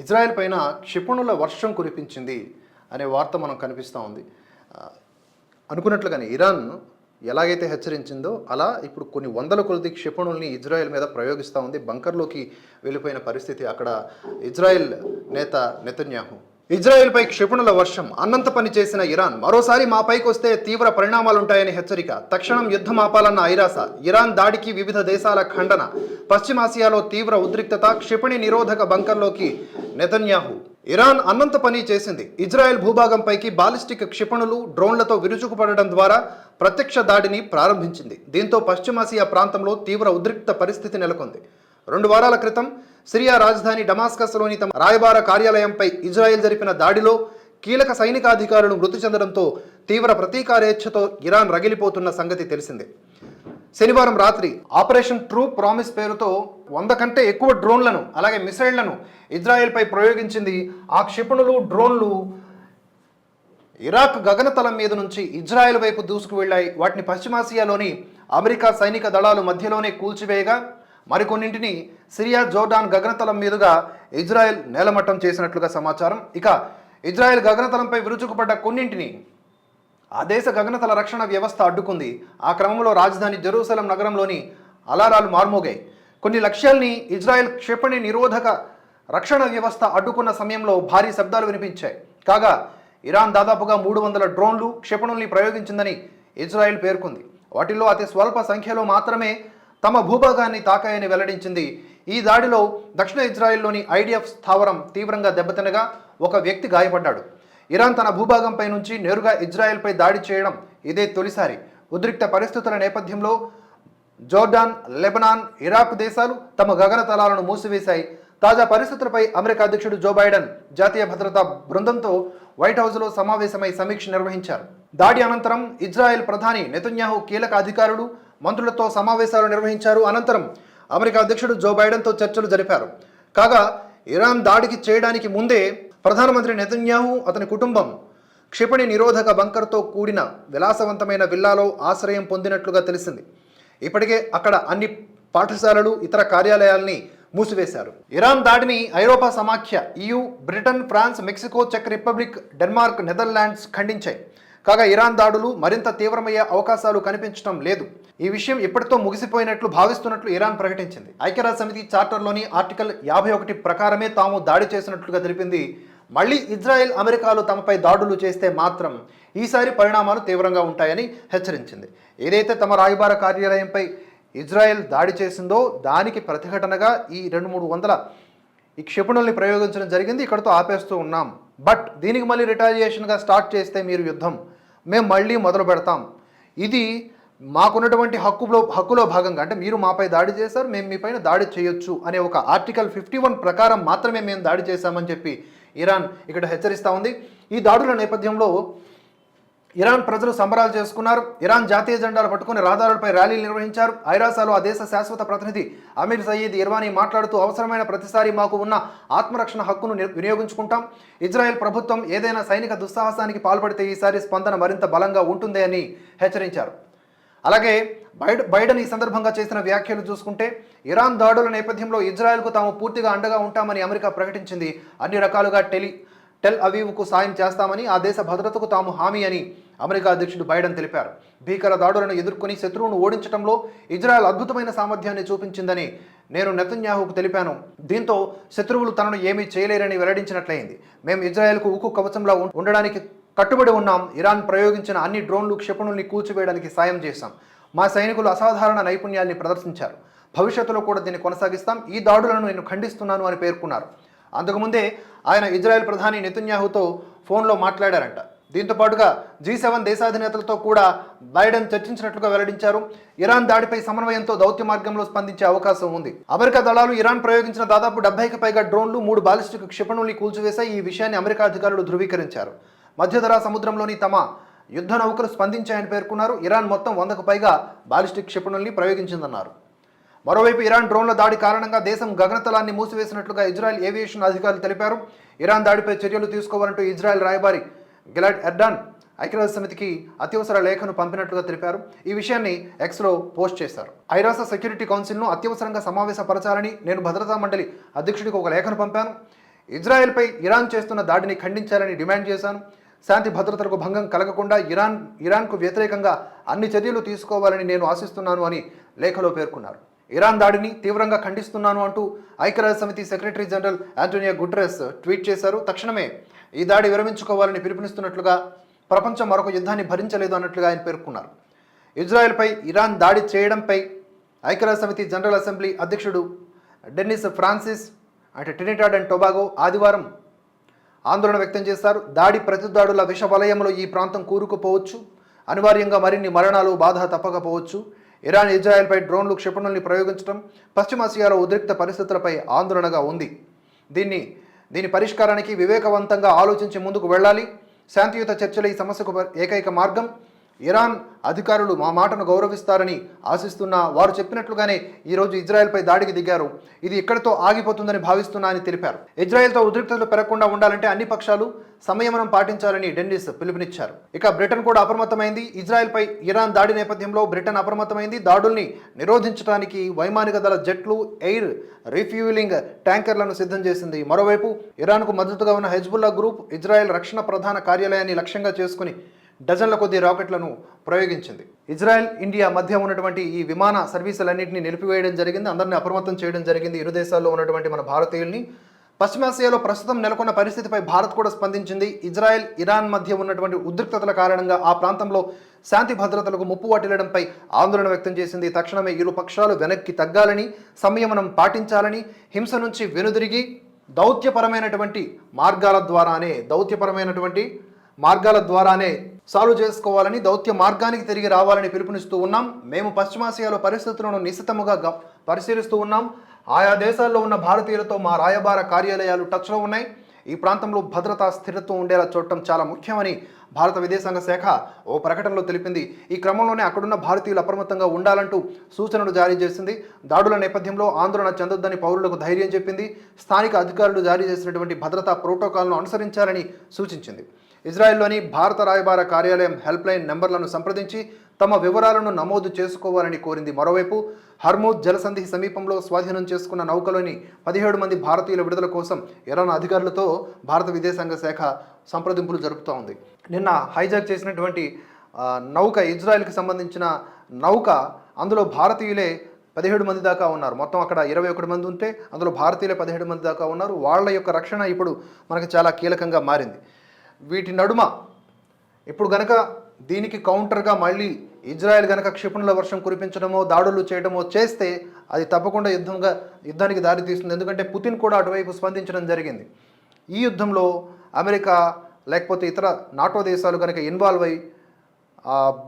Israel పైన క్షిపణుల వర్షం కురిపించింది అనే వార్త మనం కనిపిస్తూ ఉంది. అనుకున్నట్లుగానే ఇరాన్ ఎలాగైతే హెచ్చరించిందో అలా ఇప్పుడు కొన్ని వందల కొలది క్షిపణుల్ని ఇజ్రాయెల్ మీద ప్రయోగిస్తూ ఉంది. బంకర్లోకి వెళ్ళిపోయిన పరిస్థితి అక్కడ ఇజ్రాయెల్ నేత నెతన్యాహు. ఇజ్రాయెల్పై క్షిపణుల వర్షం అన్నంత పని చేసిన ఇరాన్ మరోసారి మాపైకి వస్తే తీవ్ర పరిణామాలుంటాయని హెచ్చరిక. తక్షణం యుద్ధం ఆపాలన్న ఐరాస. ఇరాన్ దాడికి వివిధ దేశాల ఖండన. పశ్చిమాసియాలో తీవ్ర ఉద్రిక్తత క్షిపణి నిరోధక బంకర్లోకి నెతన్యాహు. ఇరాన్ అన్నంత పని చేసింది. ఇజ్రాయెల్ భూభాగంపైకి బాలిస్టిక్ క్షిపణులు డ్రోన్లతో విరుచుకుపడడం ద్వారా ప్రత్యక్ష దాడిని ప్రారంభించింది. దీంతో పశ్చిమాసియా ప్రాంతంలో తీవ్ర ఉద్రిక్త పరిస్థితి నెలకొంది. రెండు వారాల క్రితం సిరియా రాజధాని డమాస్కస్లోని తమ రాయబార కార్యాలయంపై ఇజ్రాయెల్ జరిపిన దాడిలో కీలక సైనికాధికారులు మృతి చెందడంతో తీవ్ర ప్రతీకారేచ్ఛతో ఇరాన్ రగిలిపోతున్న సంగతి తెలిసిందే. శనివారం రాత్రి ఆపరేషన్ ట్రూ ప్రామిస్ పేరుతో వంద కంటే ఎక్కువ డ్రోన్లను అలాగే మిసైళ్ళను ఇజ్రాయెల్పై ప్రయోగించింది ఆ క్షిపణులు డ్రోన్లు ఇరాక్ గగనతలం మీద నుంచి ఇజ్రాయెల్ వైపు దూసుకు వెళ్ళాయి వాటిని పశ్చిమాసియాలోని అమెరికా సైనిక దళాలు మధ్యలోనే కూల్చివేయగా మరికొన్నింటిని సిరియా జోర్డాన్ గగనతలం మీదుగా ఇజ్రాయెల్ నేలమట్టం చేసినట్లుగా సమాచారం. ఇక ఇజ్రాయెల్ గగనతలంపై విరుచుకుపడ్డ కొన్నింటిని ఆ దేశ గగనతల రక్షణ వ్యవస్థ అడ్డుకుంది. ఆ క్రమంలో రాజధాని జెరూసలం నగరంలోని అలారాలు మార్మోగాయి కొన్ని లక్ష్యాల్ని ఇజ్రాయెల్ క్షిపణి నిరోధక రక్షణ వ్యవస్థ అడ్డుకున్న సమయంలో భారీ శబ్దాలు వినిపించాయి. కాగా ఇరాన్ దాదాపుగా మూడు వందల డ్రోన్లు క్షిపణుల్ని ప్రయోగించిందని ఇజ్రాయెల్ పేర్కొంది. వాటిల్లో అతి స్వల్ప సంఖ్యలో మాత్రమే తమ భూభాగాన్ని తాకాయని వెల్లడించింది. ఈ దాడిలో దక్షిణ ఇజ్రాయెల్లోని ఐడిఎఫ్ స్థావరం తీవ్రంగా దెబ్బతినగా ఒక వ్యక్తి గాయపడ్డాడు. ఇరాన్ తన భూభాగంపై నుంచి నేరుగా ఇజ్రాయెల్పై దాడి చేయడం ఇదే తొలిసారి. ఉద్రిక్త పరిస్థితుల నేపథ్యంలో జోర్డాన్ లెబనాన్ ఇరాక్ దేశాలు తమ గగనతలాలను మూసివేశాయి. తాజా పరిస్థితులపై అమెరికా అధ్యక్షుడు జో బైడెన్ జాతీయ భద్రతా బృందంతో వైట్ హౌస్లో సమావేశమై సమీక్ష నిర్వహించారు. దాడి అనంతరం ఇజ్రాయెల్ ప్రధాని నెతన్యాహు కీలక అధికారులు మంత్రులతో సమావేశాలు నిర్వహించారు. అనంతరం అమెరికా అధ్యక్షుడు జో బైడెన్తో చర్చలు జరిపారు. కాగా ఇరాన్ దాడికి చేయడానికి ముందే ప్రధానమంత్రి నెతన్యాహు అతని కుటుంబం క్షిపణి నిరోధక బంకర్తో కూడిన విలాసవంతమైన విల్లాలో ఆశ్రయం పొందినట్లుగా తెలిసింది. ఇప్పటికే అక్కడ అన్ని పాఠశాలలు ఇతర కార్యాలయాల్ని మూసివేశారు. ఇరాన్ దాడిని ఐరోపా సమాఖ్య ఈయూ బ్రిటన్ ఫ్రాన్స్ మెక్సికో చెక్ రిపబ్లిక్ డెన్మార్క్ నెదర్లాండ్స్ ఖండించాయి. కాగా ఇరాన్ దాడులు మరింత తీవ్రమయ్యే అవకాశాలు కనిపించడం లేదు. ఈ విషయం ఇప్పటితో ముగిసిపోయినట్లు భావిస్తున్నట్లు ఇరాన్ ప్రకటించింది. ఐక్యరాజ్య సమితి చార్టర్లోని ఆర్టికల్ యాభై ఒకటి ప్రకారమే తాము దాడి చేసినట్లుగా తెలిపింది. మళ్ళీ ఇజ్రాయెల్ అమెరికాలు తమపై దాడులు చేస్తే మాత్రం ఈసారి పరిణామాలు తీవ్రంగా ఉంటాయని హెచ్చరించింది. ఏదైతే తమ రాయబార కార్యాలయంపై ఇజ్రాయెల్ దాడి చేసిందో దానికి ప్రతిఘటనగా ఈ రెండు మూడు వందల ఈ క్షిపణుల్ని ప్రయోగించడం జరిగింది. ఇక్కడతో ఆపేస్తూ ఉన్నాం. బట్ దీనికి మళ్ళీ రిటాలియేషన్గా స్టార్ట్ చేస్తే మీరు యుద్ధం. మేము మళ్ళీ మొదలు పెడతాం. ఇది మాకున్నటువంటి హక్కులో హక్కులో భాగంగా అంటే మీరు మాపై దాడి చేశారు మేము మీ పైన దాడి చేయొచ్చు అనే ఒక ఆర్టికల్ ఫిఫ్టీ వన్ ప్రకారం మాత్రమే మేము దాడి చేశామని చెప్పి ఇరాన్ ఇక్కడ హెచ్చరిస్తూ ఉంది. ఈ దాడుల నేపథ్యంలో ఇరాన్ ప్రజలు సంబరాలు చేసుకున్నారు. ఇరాన్ జాతీయ జెండాలు పట్టుకుని రహదారులపై ర్యాలీలు నిర్వహించారు. ఐరాసాలో ఆ దేశ శాశ్వత ప్రతినిధి అమీర్ సయీద్ ఇర్వానీ మాట్లాడుతూ అవసరమైన ప్రతిసారి మాకు ఉన్న ఆత్మరక్షణ హక్కును ని- వినియోగించుకుంటాం. ఇజ్రాయెల్ ప్రభుత్వం ఏదైనా సైనిక దుస్సాహసానికి పాల్పడితే ఈసారి స్పందన మరింత బలంగా ఉంటుంది అని హెచ్చరించారు. అలాగే బైడ్ బైడెన్ ఈ సందర్భంగా చేసిన వ్యాఖ్యలు చూసుకుంటే ఇరాన్ దాడుల నేపథ్యంలో ఇజ్రాయెల్కు తాము పూర్తిగా అండగా ఉంటామని అమెరికా ప్రకటించింది. అన్ని రకాలుగా టెలి టెల్ అవీవ్కు సాయం చేస్తామని ఆ దేశ భద్రతకు తాము హామీ అని అమెరికా అధ్యక్షుడు బైడెన్ తెలిపారు. భీకర దాడులను ఎదుర్కొని శత్రువును ఓడించడంలో ఇజ్రాయెల్ అద్భుతమైన సామర్థ్యాన్ని చూపించిందని నేను నెతన్యాహుకు తెలిపాను. దీంతో శత్రువులు తనను ఏమీ చేయలేరని వెల్లడించినట్లయింది. మేము ఇజ్రాయెల్కు ఉక్కు కవచంలా ఉండడానికి కట్టుబడి ఉన్నాం. ఇరాన్ ప్రయోగించిన అన్ని డ్రోన్లు క్షిపణుల్ని కూల్చివేయడానికి సాయం చేశాం. మా సైనికులు అసాధారణ నైపుణ్యాన్ని ప్రదర్శించారు. భవిష్యత్తులో కూడా దీన్ని కొనసాగిస్తాం. ఈ దాడులను నేను ఖండిస్తున్నాను అని పేర్కొన్నారు. అంతకుముందే ఆయన ఇజ్రాయెల్ ప్రధాని నెతన్యాహుతో ఫోన్లో మాట్లాడారంట. దీంతో పాటుగా జీ సెవెన్ దేశాధినేతలతో కూడా బైడెన్ చర్చించినట్లుగా వెల్లడించారు. ఇరాన్ దాడిపై సమన్వయంతో దౌత్య మార్గంలో స్పందించే అవకాశం ఉంది. అమెరికా దళాలు ఇరాన్ ప్రయోగించిన దాదాపు డెబ్బైకి పైగా డ్రోన్లు మూడు బాలిస్టిక్ క్షిపణుల్ని కూల్చివేశాయి. ఈ విషయాన్ని అమెరికా అధికారులు ధృవీకరించారు. మధ్యధరా సముద్రంలోని తమ యుద్ధ నౌకలు స్పందించాయని పేర్కొన్నారు. ఇరాన్ మొత్తం వందకు పైగా బాలిస్టిక్ క్షిపణుల్ని ప్రయోగించిందన్నారు. మరోవైపు ఇరాన్ డ్రోన్ల దాడి కారణంగా దేశం గగనతలాన్ని మూసివేసినట్లుగా ఇజ్రాయెల్ ఏవియేషన్ అధికారులు తెలిపారు. ఇరాన్ దాడిపై చర్యలు తీసుకోవాలంటూ ఇజ్రాయెల్ రాయబారి గిలాడ్ ఎర్డాన్ ఐక్యరాజ్య సమితికి అత్యవసర లేఖను పంపినట్లుగా తెలిపారు. ఈ విషయాన్ని ఎక్స్లో పోస్ట్ చేశారు. ఐరాస సెక్యూరిటీ కౌన్సిల్ను అత్యవసరంగా సమావేశపరచాలని నేను భద్రతా మండలి అధ్యక్షుడికి ఒక లేఖను పంపాను. ఇజ్రాయెల్పై ఇరాన్ చేస్తున్న దాడిని ఖండించాలని డిమాండ్ చేశాను. శాంతి భద్రతలకు భంగం కలగకుండా ఇరాన్ ఇరాన్కు వ్యతిరేకంగా అన్ని చర్యలు తీసుకోవాలని నేను ఆశిస్తున్నాను అని లేఖలో పేర్కొన్నారు. ఇరాన్ దాడిని తీవ్రంగా ఖండిస్తున్నాను అంటూ ఐక్యరాజ్య సమితి secretary general Antonio Guterres tweet చేశారు. తక్షణమే ఈ దాడి విరమించుకోవాలని పిలుపునిస్తున్నట్లుగా ప్రపంచం మరొక యుద్ధాన్ని భరించలేదు అన్నట్లుగా ఆయన పేర్కొన్నారు. ఇజ్రాయెల్పై ఇరాన్ దాడి చేయడంపై ఐక్యరాజ్య సమితి జనరల్ అసెంబ్లీ అధ్యక్షుడు డెన్నిస్ ఫ్రాన్సిస్ అంటే ట్రినిటాడ్ అండ్ టొబాగో ఆదివారం ఆందోళన వ్యక్తం చేశారు. దాడి ప్రతిదాడుల విష వలయంలో ఈ ప్రాంతం కూరుకుపోవచ్చు. అనివార్యంగా మరిన్ని మరణాలు బాధ తప్పకపోవచ్చు. ఇరాన్ ఇజ్రాయెల్పై డ్రోన్లు క్షిపణుల్ని ప్రయోగించడం పశ్చిమాసియాలో ఉద్రిక్త పరిస్థితులపై ఆందోళనగా ఉంది. దీన్ని దీని పరిష్కారానికి వివేకవంతంగా ఆలోచించి ముందుకు వెళ్ళాలి. శాంతియుత చర్చలు ఈ సమస్యకు ఏకైక మార్గం ఇరాన్ అధికారులు మా మాటను గౌరవిస్తారని ఆశిస్తున్న వారు చెప్పినట్లుగానే ఈరోజు ఇజ్రాయెల్పై దాడికి దిగారు. ఇది ఇక్కడితో ఆగిపోతుందని భావిస్తున్నా అని తెలిపారు. ఇజ్రాయెల్తో ఉద్రిక్తతలు పెరగకుండా ఉండాలంటే అన్ని పక్షాలు సంయమనం పాటించాలని డెన్నిస్ పిలుపునిచ్చారు. ఇక బ్రిటన్ కూడా అప్రమత్తమైంది. ఇజ్రాయెల్పై ఇరాన్ దాడి నేపథ్యంలో బ్రిటన్ అప్రమత్తమైంది. దాడుల్ని నిరోధించడానికి వైమానిక దళ జట్లు ఎయిర్ రీఫ్యూలింగ్ ట్యాంకర్లను సిద్ధం చేసింది. మరోవైపు ఇరాన్కు మద్దతుగా ఉన్న హెజ్బుల్లా గ్రూప్ ఇజ్రాయెల్ రక్షణ ప్రధాన కార్యాలయాన్ని లక్ష్యంగా చేసుకుని డజన్ల కొద్ది రాకెట్లను ప్రయోగించింది. ఇజ్రాయెల్ ఇండియా మధ్య ఉన్నటువంటి ఈ విమాన సర్వీసులన్నింటినీ నిలిపివేయడం జరిగింది. అందరినీ అప్రమత్తం చేయడం జరిగింది. ఇరు దేశాల్లో ఉన్నటువంటి మన భారతీయుల్ని. పశ్చిమాసియాలో ప్రస్తుతం నెలకొన్న పరిస్థితిపై భారత్ కూడా స్పందించింది. ఇజ్రాయెల్ ఇరాన్ మధ్య ఉన్నటువంటి ఉద్రిక్తతల కారణంగా ఆ ప్రాంతంలో శాంతి భద్రతలకు ముప్పు వాటిల్లడంపై ఆందోళన వ్యక్తం చేసింది. తక్షణమే ఇరు పక్షాలు వెనక్కి తగ్గాలని సంయమనం పాటించాలని హింస నుంచి వెనుదిరిగి దౌత్యపరమైనటువంటి మార్గాల ద్వారానే దౌత్యపరమైనటువంటి మార్గాల ద్వారానే సాల్వ్ చేసుకోవాలని దౌత్య మార్గానికి తిరిగి రావాలని పిలుపునిస్తూ ఉన్నాం. మేము పశ్చిమాసియాలో పరిస్థితులను నిశితముగా గ- పరిశీలిస్తూ ఉన్నాం. ఆయా దేశాల్లో ఉన్న భారతీయులతో మా రాయబార కార్యాలయాలు టచ్లో ఉన్నాయి. ఈ ప్రాంతంలో భద్రతా స్థిరత్వం ఉండేలా చూడటం చాలా ముఖ్యమని భారత విదేశాంగ శాఖ ఓ ప్రకటనలో తెలిపింది. ఈ క్రమంలోనే అక్కడున్న భారతీయులు అప్రమత్తంగా ఉండాలంటూ సూచనలు జారీ చేసింది. దాడుల నేపథ్యంలో ఆందోళన చెందొద్దని పౌరులకు ధైర్యం చెప్పింది. స్థానిక అధికారులు జారీ చేసినటువంటి భద్రతా ప్రోటోకాల్ను అనుసరించాలని సూచించింది. ఇజ్రాయెల్లోని భారత రాయబార కార్యాలయం హెల్ప్లైన్ నెంబర్లను సంప్రదించి తమ వివరాలను నమోదు చేసుకోవాలని కోరింది. మరోవైపు హర్మూద్ జలసంధి సమీపంలో స్వాధీనం చేసుకున్న నౌకలోని పదిహేడు మంది భారతీయుల విడుదల కోసం ఇరాన్ అధికారులతో భారత విదేశాంగ శాఖ సంప్రదింపులు జరుపుతూ ఉంది. నిన్న హైజాక్ చేసినటువంటి నౌక ఇజ్రాయెల్కి సంబంధించిన నౌక అందులో భారతీయులే పదిహేడు మంది దాకా ఉన్నారు. మొత్తం అక్కడ ఇరవై ఒకటి మంది ఉంటే అందులో భారతీయులే పదిహేడు మంది దాకా ఉన్నారు. వాళ్ళ యొక్క రక్షణ ఇప్పుడు మనకు చాలా కీలకంగా మారింది. వీటి నడుమ. ఇప్పుడు గనక దీనికి కౌంటర్గా మళ్ళీ ఇజ్రాయెల్ గనక క్షిపణుల వర్షం కురిపించడమో దాడులు చేయడమో చేస్తే అది తప్పకుండా యుద్ధంగా యుద్ధానికి దారితీస్తుంది ఎందుకంటే పుతిన్ కూడా అటువైపు స్పందించడం జరిగింది. ఈ యుద్ధంలో అమెరికా లేకపోతే ఇతర నాటో దేశాలు కనుక ఇన్వాల్వ్ అయ్యి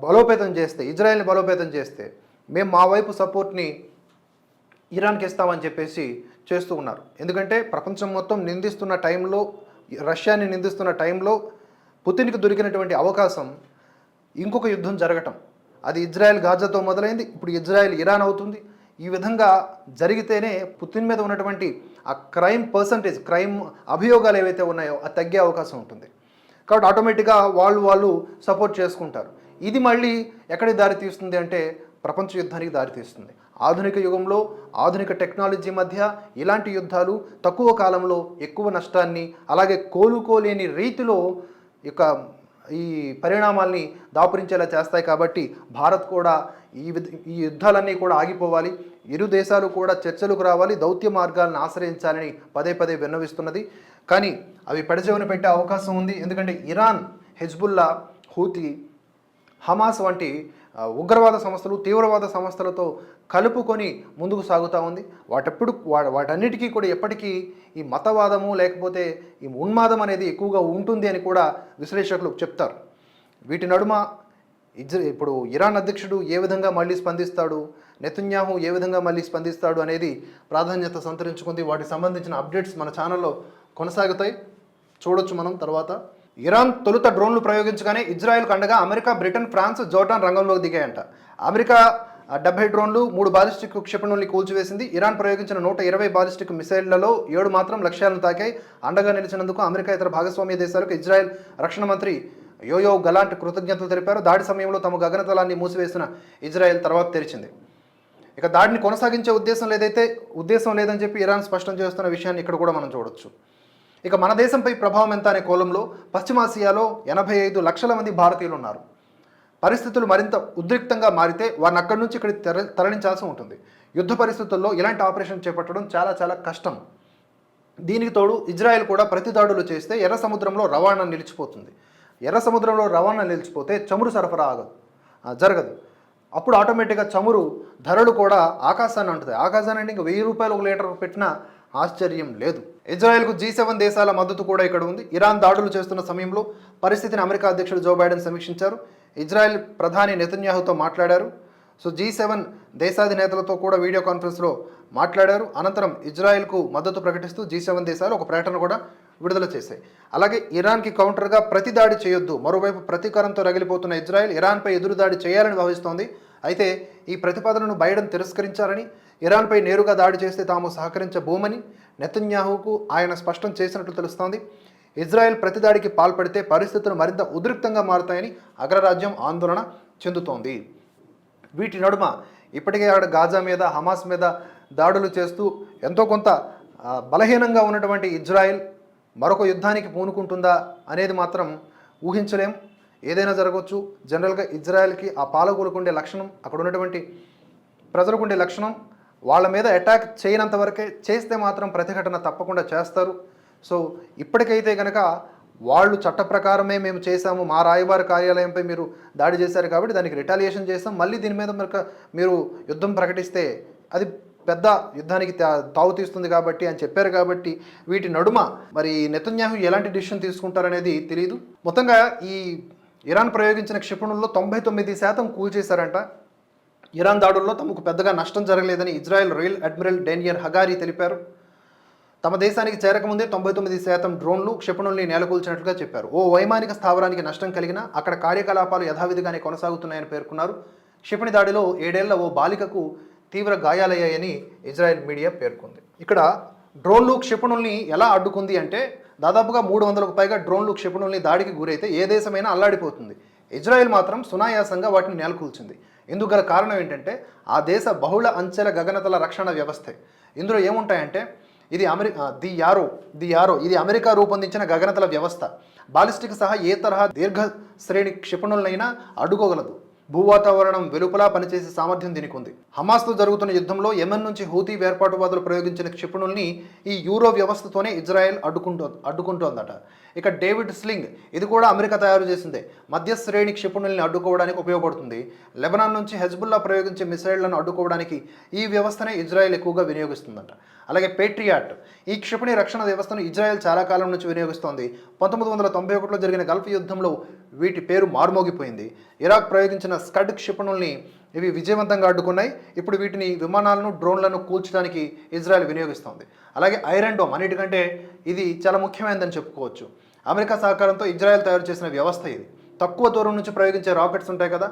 బలోపేతం చేస్తే ఇజ్రాయెల్ని బలోపేతం చేస్తే మేము మా వైపు సపోర్ట్ని ఇరాన్కి ఇస్తామని చెప్పేసి చేస్తూ ఉన్నారు. ఎందుకంటే ప్రపంచం మొత్తం నిందిస్తున్న టైంలో రష్యాని నిందిస్తున్న టైంలో పుతిన్కి దొరికినటువంటి అవకాశం ఇంకొక యుద్ధం జరగటం. అది ఇజ్రాయెల్ గాజాతో మొదలైంది. ఇప్పుడు ఇజ్రాయెల్ ఇరాన్ అవుతుంది. ఈ విధంగా జరిగితేనే పుతిన్ మీద ఉన్నటువంటి ఆ క్రైమ్ పర్సంటేజ్ క్రైమ్ అభియోగాలు ఏవైతే ఉన్నాయో అది తగ్గే అవకాశం ఉంటుంది. కాబట్టి ఆటోమేటిక్గా వాళ్ళు వాళ్ళు సపోర్ట్ చేసుకుంటారు. ఇది మళ్ళీ ఎక్కడికి దారి తీస్తుంది అంటే ప్రపంచ యుద్ధానికి దారితీస్తుంది ఆధునిక యుగంలో ఆధునిక టెక్నాలజీ మధ్య ఇలాంటి యుద్ధాలు తక్కువ కాలంలో ఎక్కువ నష్టాన్ని అలాగే కోలుకోలేని రీతిలో యొక్క ఈ పరిణామాల్ని దాపురించేలా చేస్తాయి కాబట్టి భారత్ కూడా ఈ విధ ఈ యుద్ధాలన్నీ కూడా ఆగిపోవాలి. ఇరు దేశాలు కూడా చర్చలకు రావాలి దౌత్య మార్గాలను ఆశ్రయించాలని పదే పదే విన్నవిస్తున్నది. కానీ అవి పెడచెవిన పెట్టే అవకాశం ఉంది. ఎందుకంటే ఇరాన్ హెజ్బుల్లా హూతి హమాస్ వంటి ఉగ్రవాద సంస్థలు తీవ్రవాద సంస్థలతో కలుపుకొని ముందుకు సాగుతూ ఉంది. వాటెప్పుడు వా- వాటన్నిటికీ కూడా ఎప్పటికీ ఈ మతవాదము లేకపోతే ఈ ఉన్మాదం అనేది ఎక్కువగా ఉంటుంది అని కూడా విశ్లేషకులు చెప్తారు. వీటి నడుమ ఇజ్ర ఇప్పుడు ఇరాన్ అధ్యక్షుడు ఏ విధంగా మళ్ళీ స్పందిస్తాడు? నెతన్యాహు ఏ విధంగా మళ్ళీ స్పందిస్తాడు అనేది ప్రాధాన్యత సంతరించుకుంది. వాటికి సంబంధించిన అప్డేట్స్ మన ఛానల్లో కొనసాగుతాయి. చూడొచ్చు మనం తర్వాత. ఇరాన్ తొలుత డ్రోన్లు ప్రయోగించగానే ఇజ్రాయెల్ అండగా అమెరికా బ్రిటన్ ఫ్రాన్స్ జోర్డాన్ రంగంలోకి దిగాయంట. అమెరికా డెబ్బై డ్రోన్లు మూడు బాలిస్టిక్ క్షిపణుల్ని కూల్చివేసింది. ఇరాన్ ప్రయోగించిన నూట ఇరవై బాలిస్టిక్ మిసైళ్ళలో ఏడు మాత్రం లక్ష్యాలను తాకాయి. అండగా నిలిచినందుకు అమెరికా ఇతర భాగస్వామ్య దేశాలకు ఇజ్రాయెల్ రక్షణ మంత్రి యోయో గలాంట్ కృతజ్ఞతలు తెలిపారు. దాడి సమయంలో తమ గగనతలాన్ని మూసివేసిన ఇజ్రాయెల్ తర్వాత తెరిచింది. ఇక దాడిని కొనసాగించే ఉద్దేశం లేదైతే ఉద్దేశం లేదని చెప్పి ఇరాన్ స్పష్టం చేస్తున్న విషయాన్ని ఇక్కడ కూడా మనం చూడొచ్చు. ఇక మన దేశంపై ప్రభావం ఎంత అనే కోలంలో పశ్చిమాసియాలో ఎనభై ఐదు లక్షల మంది భారతీయులు ఉన్నారు. పరిస్థితులు మరింత ఉద్రిక్తంగా మారితే వారిని అక్కడి నుంచి ఇక్కడికి తర తరలించాల్సి ఉంటుంది. యుద్ధ పరిస్థితుల్లో ఇలాంటి ఆపరేషన్ చేపట్టడం చాలా చాలా కష్టం. దీనికి తోడు ఇజ్రాయెల్ కూడా ప్రతి దాడులు చేస్తే ఎర్ర సముద్రంలో రవాణా నిలిచిపోతుంది. ఎర్ర సముద్రంలో రవాణా నిలిచిపోతే చమురు సరఫరా ఆగదు. జరగదు. అప్పుడు ఆటోమేటిక్గా చమురు ధరలు కూడా ఆకాశాన్ని అంటుంది ఆకాశాన్ని అంటే ఇంకా వెయ్యి రూపాయలు ఒక లీటర్ పెట్టినా ఆశ్చర్యం లేదు. ఇజ్రాయెల్కు జీ సెవెన్ దేశాల మద్దతు కూడా ఇక్కడ ఉంది. ఇరాన్ దాడులు చేస్తున్న సమయంలో పరిస్థితిని అమెరికా అధ్యక్షుడు జో బైడెన్ సమీక్షించారు. ఇజ్రాయెల్ ప్రధాని నెతన్యాహుతో మాట్లాడారు. సో జీ సెవెన్ దేశాధినేతలతో కూడా వీడియో కాన్ఫరెన్స్లో మాట్లాడారు. అనంతరం ఇజ్రాయెల్కు మద్దతు ప్రకటిస్తూ జీ సెవెన్ దేశాలు ఒక ప్రకటన కూడా విడుదల చేశాయి. అలాగే ఇరాన్కి కౌంటర్గా ప్రతి దాడి చేయొద్దు మరోవైపు ప్రతీకారంతో రగిలిపోతున్న ఇజ్రాయెల్ ఇరాన్పై ఎదురుదాడి చేయాలని భావిస్తోంది. అయితే ఈ ప్రతిపాదనను బైడెన్ తిరస్కరించారని ఇరాన్పై నేరుగా దాడి చేస్తే తాము సహకరించబోమని నెతన్యాహుకు ఆయన స్పష్టం చేసినట్లు తెలుస్తోంది. ఇజ్రాయెల్ ప్రతిదాడికి పాల్పడితే పరిస్థితులు మరింత ఉద్రిక్తంగా మారుతాయని అగ్రరాజ్యం ఆందోళన చెందుతోంది. వీటి నడుమ ఇప్పటికే అక్కడ గాజా మీద హమాస్ మీద దాడులు చేస్తూ ఎంతో కొంత బలహీనంగా ఉన్నటువంటి ఇజ్రాయెల్ మరొక యుద్ధానికి పూనుకుంటుందా అనేది మాత్రం ఊహించలేం. ఏదైనా జరగవచ్చు. జనరల్గా ఇజ్రాయెల్కి ఆ పాలకులకు ఉండే లక్షణం అక్కడ ఉన్నటువంటి ప్రజలకు ఉండే లక్షణం వాళ్ళ మీద అటాక్ చేయనంత వరకే చేస్తే మాత్రం ప్రతిఘటన తప్పకుండా చేస్తారు. సో ఇప్పటికైతే కనుక వాళ్ళు చట్ట ప్రకారమే మేము చేశాము మా రాయబారి కార్యాలయంపై మీరు దాడి చేశారు కాబట్టి దానికి రిటాలియేషన్ చేస్తాం. మళ్ళీ దీని మీద మనకు మీరు యుద్ధం ప్రకటిస్తే అది పెద్ద యుద్ధానికి తా- తావు తీస్తుంది కాబట్టి అని చెప్పారు కాబట్టి వీటి నడుమ మరి నెతన్యాహు ఎలాంటి డిసిషన్ తీసుకుంటారనేది తెలియదు మొత్తంగా ఈ ఇరాన్ ప్రయోగించిన క్షిపణుల్లో తొంభై తొమ్మిది శాతం కూల్చేశారంట. ఇరాన్ దాడుల్లో తమకు పెద్దగా నష్టం జరగలేదని Israel rear admiral Daniel Hagari తెలిపారు. తమ దేశానికి చేరకముందే తొంభై తొమ్మిది శాతం డ్రోన్లు క్షిపణుల్ని నేలకూల్చినట్లుగా చెప్పారు. ఓ వైమానిక స్థావరానికి నష్టం కలిగినా అక్కడ కార్యకలాపాలు యథావిధిగానే కొనసాగుతున్నాయని పేర్కొన్నారు. క్షిపణి దాడిలో ఏడేళ్ళ ఓ బాలికకు తీవ్ర గాయాలయ్యాయని ఇజ్రాయెల్ మీడియా పేర్కొంది. ఇక్కడ డ్రోన్లు క్షిపణుల్ని ఎలా అడ్డుకుంది అంటే దాదాపుగా మూడు వందలకు పైగా డ్రోన్లు క్షిపణుల్ని దాడికి గురైతే ఏ దేశమైనా అల్లాడిపోతుంది. ఇజ్రాయెల్ మాత్రం సునాయాసంగా వాటిని నెలకూల్చింది. ఇందుకు గల కారణం ఏంటంటే ఆ దేశ బహుళ అంచెల గగనతల రక్షణ వ్యవస్థే. ఇందులో ఏముంటాయంటే ఇది అమెరి ది యారో ది యారో ఇది అమెరికా రూపొందించిన గగనతల వ్యవస్థ. బాలిస్టిక్ సహా ఏ తరహా దీర్ఘ శ్రేణి క్షిపణులనైనా అడ్డుకోగలదు. భూవాతావరణం వెలుపలా పనిచేసే సామర్థ్యం దీనికి ఉంది హమాస్తో జరుగుతున్న యుద్ధంలో యెమెన్ నుంచి హూతీ వేర్పాటువాదులు ప్రయోగించిన క్షిపణుల్ని ఈ యూరో వ్యవస్థతోనే ఇజ్రాయెల్ అడ్డుకుంటూ అడ్డుకుంటోందట. ఇక డేవిడ్ స్లింగ్ ఇది కూడా అమెరికా తయారు చేసిందే. మధ్య శ్రేణి క్షిపణుల్ని అడ్డుకోవడానికి ఉపయోగపడుతుంది. లెబనాన్ నుంచి హెజ్బుల్లా ప్రయోగించే మిసైళ్ళను అడ్డుకోవడానికి ఈ వ్యవస్థనే ఇజ్రాయెల్ ఎక్కువగా వినియోగిస్తుందంట. అలాగే పేట్రియాట్ ఈ క్షిపణి రక్షణ వ్యవస్థను ఇజ్రాయెల్ చాలా కాలం నుంచి వినియోగిస్తోంది. పంతొమ్మిది వందల తొంభై ఒకటిలో జరిగిన గల్ఫ్ యుద్ధంలో వీటి పేరు మారుమోగిపోయింది. ఇరాక్ ప్రయోగించిన స్కడ్ క్షిపణుల్ని ఇవి విజయవంతంగా అడ్డుకున్నాయి. ఇప్పుడు వీటిని విమానాలను డ్రోన్లను కూల్చడానికి ఇజ్రాయెల్ వినియోగిస్తోంది. అలాగే ఐరన్ డోమ్ అన్నిటికంటే ఇది చాలా ముఖ్యమైనదని చెప్పుకోవచ్చు. అమెరికా సహకారంతో ఇజ్రాయెల్ తయారు చేసిన వ్యవస్థ ఇది. తక్కువ దూరం నుంచి ప్రయోగించే రాకెట్స్ ఉంటాయి కదా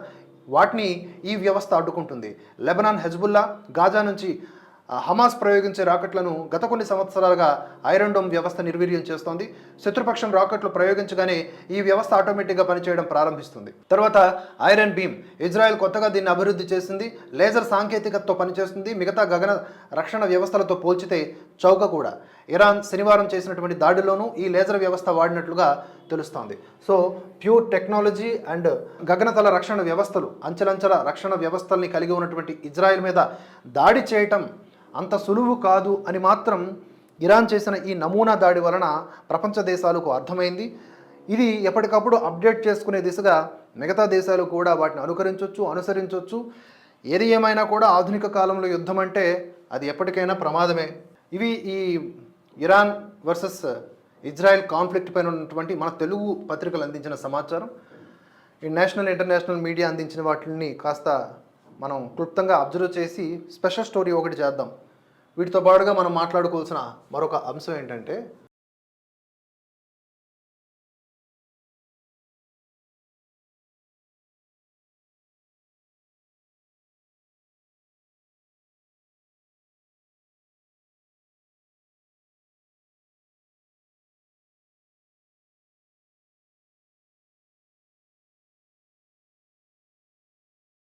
వాటిని ఈ వ్యవస్థ అడ్డుకుంటుంది. లెబనాన్ హెజ్బుల్లా గాజా నుంచి హమాస్ ప్రయోగించే రాకెట్లను గత కొన్ని సంవత్సరాలుగా ఐరన్ డోమ్ వ్యవస్థ నిర్వీర్యం చేస్తోంది. శత్రుపక్షం రాకెట్లు ప్రయోగించగానే ఈ వ్యవస్థ ఆటోమేటిక్గా పనిచేయడం ప్రారంభిస్తుంది. తర్వాత ఐరన్ బీమ్ ఇజ్రాయెల్ కొత్తగా దీన్ని అభివృద్ధి చేసింది. లేజర్ సాంకేతికతతో పనిచేస్తుంది. మిగతా గగన రక్షణ వ్యవస్థలతో పోల్చితే చౌక కూడా. ఇరాన్ శనివారం చేసినటువంటి దాడిలోనూ ఈ లేజర్ వ్యవస్థ వాడినట్లుగా తెలుస్తోంది. సో ప్యూర్ టెక్నాలజీ అండ్ గగనతల రక్షణ వ్యవస్థలు అంచెలంచెల రక్షణ వ్యవస్థల్ని కలిగి ఉన్నటువంటి ఇజ్రాయెల్ మీద దాడి చేయటం అంత సులువు కాదు అని మాత్రం ఇరాన్ చేసిన ఈ నమూనా దాడి వలన ప్రపంచ దేశాలకు అర్థమైంది. ఇది ఎప్పటికప్పుడు అప్డేట్ చేసుకునే దిశగా మిగతా దేశాలు కూడా వాటిని అనుకరించవచ్చు అనుసరించవచ్చు ఏది ఏమైనా కూడా ఆధునిక కాలంలో యుద్ధం అంటే అది ఎప్పటికైనా ప్రమాదమే. ఇవి ఈ ఇరాన్ వర్సెస్ ఇజ్రాయెల్ కాన్ఫ్లిక్ట్ పైన ఉన్నటువంటి మన తెలుగు పత్రికలు అందించిన సమాచారం. ఈ నేషనల్ ఇంటర్నేషనల్ మీడియా అందించిన వాటిని కాస్త మనం క్లుప్తంగా అబ్జర్వ్ చేసి స్పెషల్ స్టోరీ ఒకటి చేద్దాం. వీటితో పాటుగా మనం మాట్లాడుకోవాల్సిన మరొక అంశం ఏంటంటే